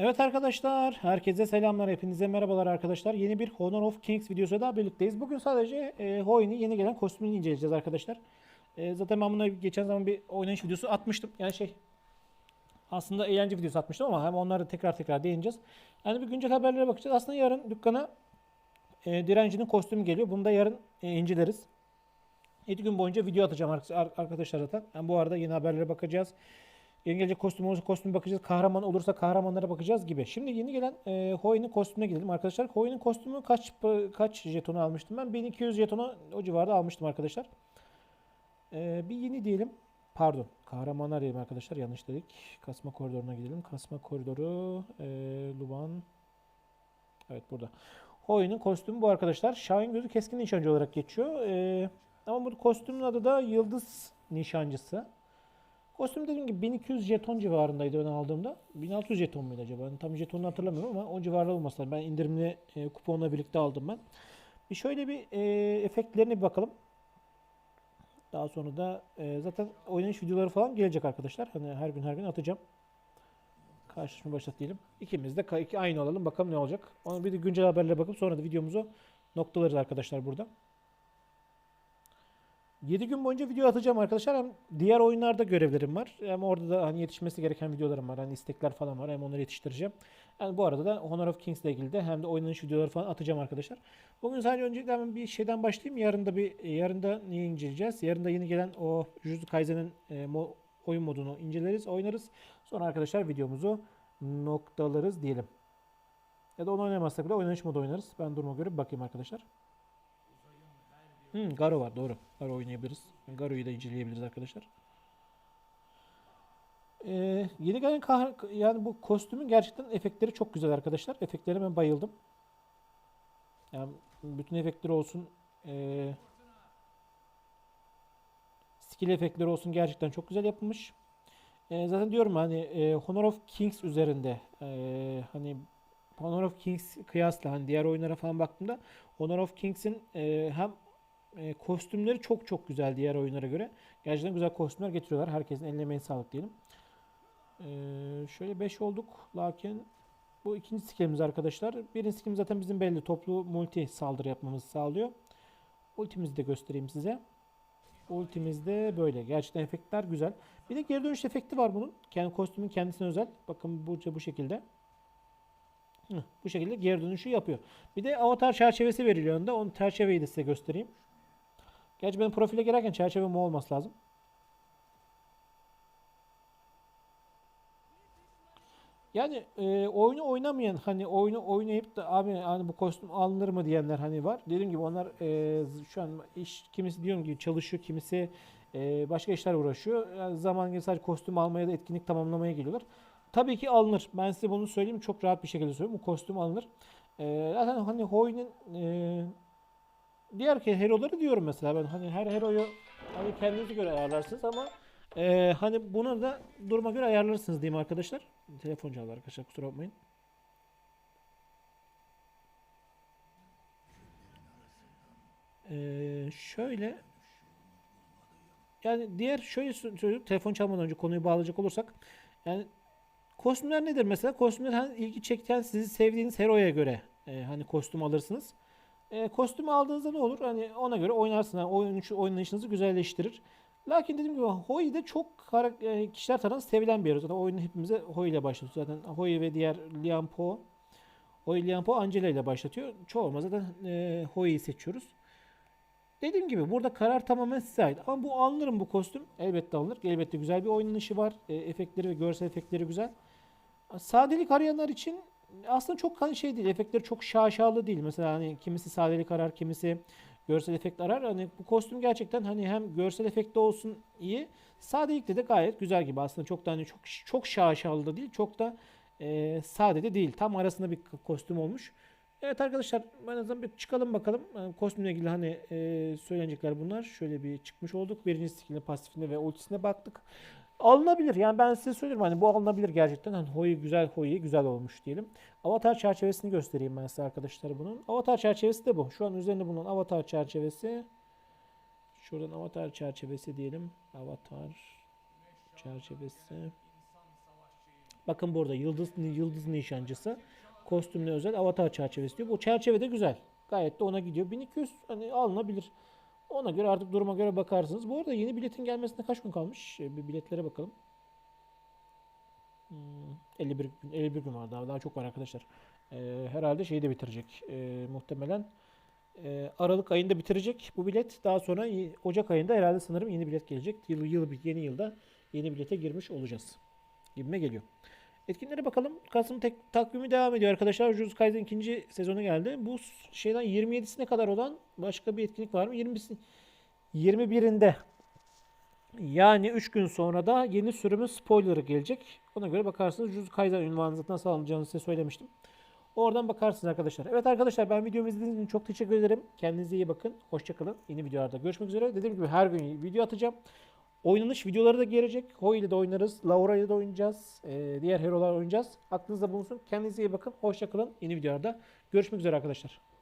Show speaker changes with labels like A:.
A: Evet arkadaşlar, herkese selamlar, hepinize merhabalar arkadaşlar. Yeni bir Honor of Kings videosu daha birlikteyiz. Bugün sadece e, Hoyni yeni gelen kostümünü inceleyeceğiz arkadaşlar. E, zaten ben buna geçen zaman bir oynayış videosu atmıştım. Yani şey, aslında eğlence videosu atmıştım ama hem onları tekrar tekrar değineceğiz. Yani bir güncel haberlere bakacağız. Aslında yarın dükkana e, direncinin kostümü geliyor. Bunu da yarın e, inceleriz. 7 gün boyunca video atacağım ar- ar- arkadaşlar zaten. Yani bu arada yeni haberlere bakacağız. Gelecek kostüm olursa kostüme bakacağız. Kahraman olursa kahramanlara bakacağız gibi. Şimdi yeni gelen e, Hoy'nin kostümüne gidelim arkadaşlar. Hoy'nin kostümü kaç kaç jetonu almıştım ben? 1200 jetonu o civarda almıştım arkadaşlar. E, bir yeni diyelim. Pardon. Kahramanlar diyelim arkadaşlar. Yanlış dedik. Kasma koridoruna gidelim. Kasma koridoru e, Luban. Evet burada. Hoy'nin kostümü bu arkadaşlar. Şahin gözü keskin nişancı olarak geçiyor. E, ama bu kostümün adı da Yıldız Nişancısı. Kostüm dediğim gibi 1200 jeton civarındaydı ben aldığımda. 1600 jeton muydu acaba? Ben tam jetonunu hatırlamıyorum ama o civarda olması. Ben indirimli e, kuponla birlikte aldım ben. Bir şöyle bir e, efektlerine bir bakalım. Daha sonra da e, zaten oynanış videoları falan gelecek arkadaşlar. Hani her gün her gün atacağım. Karşılaşma başlat diyelim. İkimiz de aynı olalım. Bakalım ne olacak. Onu bir de güncel haberlere bakıp sonra da videomuzu noktalarız arkadaşlar burada. 7 gün boyunca video atacağım arkadaşlar. Hem diğer oyunlarda görevlerim var. Hem orada da hani yetişmesi gereken videolarım var. Hani istekler falan var. Hem onları yetiştireceğim. Yani bu arada da Honor of Kings ile ilgili de hem de oynanış videoları falan atacağım arkadaşlar. Bugün sadece öncelikle hemen bir şeyden başlayayım. Yarın da bir yarın da neyi inceleyeceğiz? Yarın da yeni gelen o Jujutsu Kaisen'in e, mo- oyun modunu inceleriz, oynarız. Sonra arkadaşlar videomuzu noktalarız diyelim. Ya da onu oynamazsak bile oynanış modu oynarız. Ben duruma göre bakayım arkadaşlar. Hmm, Garo var doğru. Garo oynayabiliriz. Garo'yu da inceleyebiliriz arkadaşlar. Ee, yeni gelen yani bu kostümün gerçekten efektleri çok güzel arkadaşlar. Efektlerine ben bayıldım. Yani bütün efektleri olsun, ee, skill efektleri olsun gerçekten çok güzel yapılmış. Ee, zaten diyorum hani ee, Honor of Kings üzerinde ee, hani Honor of Kings kıyasla hani diğer oyunlara falan baktığımda Honor of Kings'in ee, hem e, kostümleri çok çok güzel diğer oyunlara göre. Gerçekten güzel kostümler getiriyorlar. Herkesin eline emeğine sağlık diyelim. E, şöyle 5 olduk. Lakin bu ikinci skillimiz arkadaşlar. Birinci skillimiz zaten bizim belli. Toplu multi saldırı yapmamızı sağlıyor. Ultimizi de göstereyim size. Ultimizde böyle. Gerçekten efektler güzel. Bir de geri dönüş efekti var bunun. Kendi kostümün kendisine özel. Bakın bu, bu şekilde. Hıh, bu şekilde geri dönüşü yapıyor. Bir de avatar çerçevesi veriliyor önde. Onun çerçeveyi de size göstereyim. Gerçi benim profile girerken çerçevem o olması lazım. Yani e, oyunu oynamayan hani oyunu oynayıp da abi hani bu kostüm alınır mı diyenler hani var. Dediğim gibi onlar e, şu an iş kimisi diyorum gibi çalışıyor, kimisi e, başka işler uğraşıyor. Yani zaman gelirse sadece kostüm almaya da etkinlik tamamlamaya geliyorlar. Tabii ki alınır. Ben size bunu söyleyeyim çok rahat bir şekilde söylüyorum. Bu kostüm alınır. E, zaten hani Hoy'nin e, diğer hero'ları diyorum mesela ben hani her hero'yu hani kendinize göre ayarlarsınız ama e, hani bunu da duruma göre ayarlarsınız diyeyim arkadaşlar. Telefon çaldı arkadaşlar kusura bakmayın. E, şöyle yani diğer şöyle sö- söyleyeyim telefon çalmadan önce konuyu bağlayacak olursak yani kostümler nedir mesela? Kostümler hani ilgi çeken sizi sevdiğiniz hero'ya göre e, hani kostüm alırsınız. E, kostümü aldığınızda ne olur? Hani ona göre oynarsın. Yani oyun, oynayışınızı güzelleştirir. Lakin dediğim gibi Hoi de çok e, kişiler tarafından sevilen bir hero. Zaten oyunu hepimize Hoi ile başlatıyor. Zaten Hoi ve diğer Lian Po. Hoi, Lian Po, Angela ile başlatıyor. Çoğumuz zaten e, Hoi'yi seçiyoruz. Dediğim gibi burada karar tamamen size ait. Ama bu alınır bu kostüm? Elbette alınır. Elbette güzel bir oynanışı var. E, efektleri ve görsel efektleri güzel. Sadelik arayanlar için aslında çok hani şey değil. Efektleri çok şaşalı değil. Mesela hani kimisi sadelik arar, kimisi görsel efekt arar. Hani bu kostüm gerçekten hani hem görsel efekti olsun iyi. Sadelikte de gayet güzel gibi. Aslında çok da hani çok çok şaşalı da değil. Çok da e, sade de değil. Tam arasında bir kostüm olmuş. Evet arkadaşlar en azından bir çıkalım bakalım. Yani kostümle ilgili hani e, söylenecekler bunlar. Şöyle bir çıkmış olduk. Birinci skilline, pasifine ve ultisine baktık. Alınabilir. Yani ben size söylüyorum hani bu alınabilir gerçekten. Hani Hoi güzel, Hoi güzel olmuş diyelim. Avatar çerçevesini göstereyim ben size arkadaşlar bunun. Avatar çerçevesi de bu. Şu an üzerinde bulunan avatar çerçevesi. Şuradan avatar çerçevesi diyelim. Avatar çerçevesi. Bakın burada yıldız yıldız nişancısı kostümle özel avatar çerçevesi diyor. Bu çerçeve de güzel. Gayet de ona gidiyor. 1200 hani alınabilir. Ona göre artık duruma göre bakarsınız. Bu arada yeni biletin gelmesine kaç gün kalmış? E, Bir biletlere bakalım. Hmm, 51 gün, 51 gün var daha, daha çok var arkadaşlar. E, herhalde şeyi de bitirecek. E, muhtemelen e, Aralık ayında bitirecek bu bilet. Daha sonra Ocak ayında herhalde sanırım yeni bilet gelecek. Yıl, yıl yeni yılda yeni bilete girmiş olacağız. Gibime geliyor. Etkinlere bakalım. Kasım tek, takvimi devam ediyor arkadaşlar. Jujutsu Kaisen ikinci sezonu geldi. Bu şeyden 27'sine kadar olan başka bir etkinlik var mı? 20'si 21'inde yani 3 gün sonra da yeni sürümün spoilerı gelecek. Ona göre bakarsınız. Jujutsu Kaisen ünvanınızı nasıl alacağını size söylemiştim. Oradan bakarsınız arkadaşlar. Evet arkadaşlar ben videomu izlediğiniz için çok teşekkür ederim. Kendinize iyi bakın. Hoşçakalın. Yeni videolarda görüşmek üzere. Dediğim gibi her gün video atacağım. Oynanış videoları da gelecek. Hoi ile de oynarız. Laura ile de oynayacağız. Ee, diğer hero'lar oynayacağız. Aklınızda bulunsun. Kendinize iyi bakın. Hoşçakalın. Yeni videolarda görüşmek üzere arkadaşlar.